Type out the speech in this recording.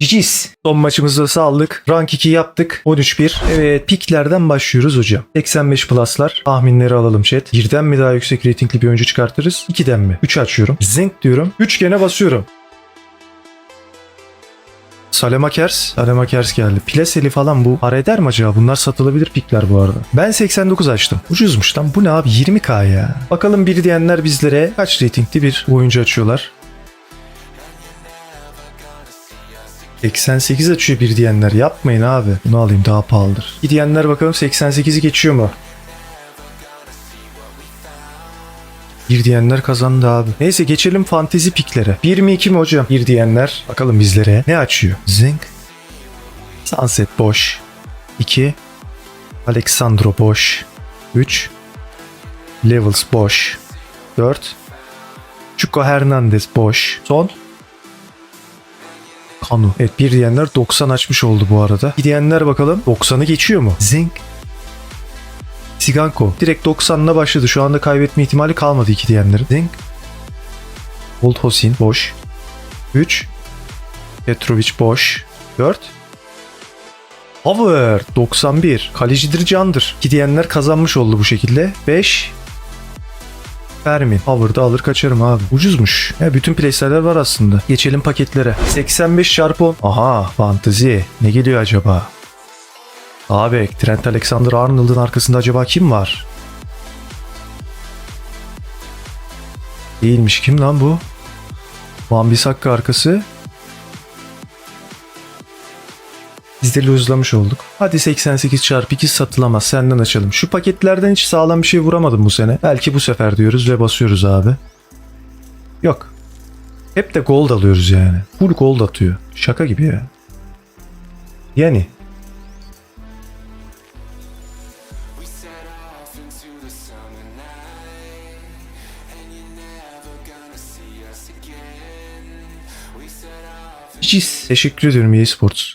GG's. Son maçımızda saldık. Rank 2 yaptık. 13-1. Evet piklerden başlıyoruz hocam. 85 pluslar. Tahminleri alalım chat. 1'den mi daha yüksek ratingli bir oyuncu çıkartırız? 2'den mi? 3 açıyorum. Zinc diyorum. Üçgene basıyorum. Salemakers. Salemakers geldi. Pleseli falan bu para eder mi acaba? Bunlar satılabilir pikler bu arada. Ben 89 açtım. Ucuzmuş lan. Bu ne abi? 20k ya. Bakalım biri diyenler bizlere kaç ratingli bir oyuncu açıyorlar. 88 açıyor bir diyenler. Yapmayın abi. Bunu alayım daha pahalıdır. Bir diyenler bakalım 88'i geçiyor mu? Bir diyenler kazandı abi. Neyse geçelim fantezi piklere. 1 mi 2 mi hocam? Bir diyenler. Bakalım bizlere ne açıyor? Zinc. Sunset boş. 2. Alexandro boş. 3. Levels boş. 4. Chuko Hernandez boş. Son. Kanu. Evet bir diyenler 90 açmış oldu bu arada. Bir diyenler bakalım 90'ı geçiyor mu? Zinc. Siganko. Direkt 90'la başladı. Şu anda kaybetme ihtimali kalmadı iki diyenlerin. Zinc. Old Hosin boş. 3. Petrovic boş. 4. Howard 91. Kalecidir candır. İki diyenler kazanmış oldu bu şekilde. 5. Fermin. Howard'ı alır kaçarım abi. Ucuzmuş. Ya bütün playstyle'ler var aslında. Geçelim paketlere. 85 çarpı 10. Aha fantezi. Ne geliyor acaba? Abi Trent Alexander-Arnold'un arkasında acaba kim var? Değilmiş. Kim lan bu? Van Bissaka arkası. Biz de luzlamış olduk. Hadi 88 çarpı 2 satılamaz. Senden açalım. Şu paketlerden hiç sağlam bir şey vuramadım bu sene. Belki bu sefer diyoruz ve basıyoruz abi. Yok. Hep de gold alıyoruz yani. Full gold atıyor. Şaka gibi ya. Yani. Cis. Teşekkür ediyorum EA Sports.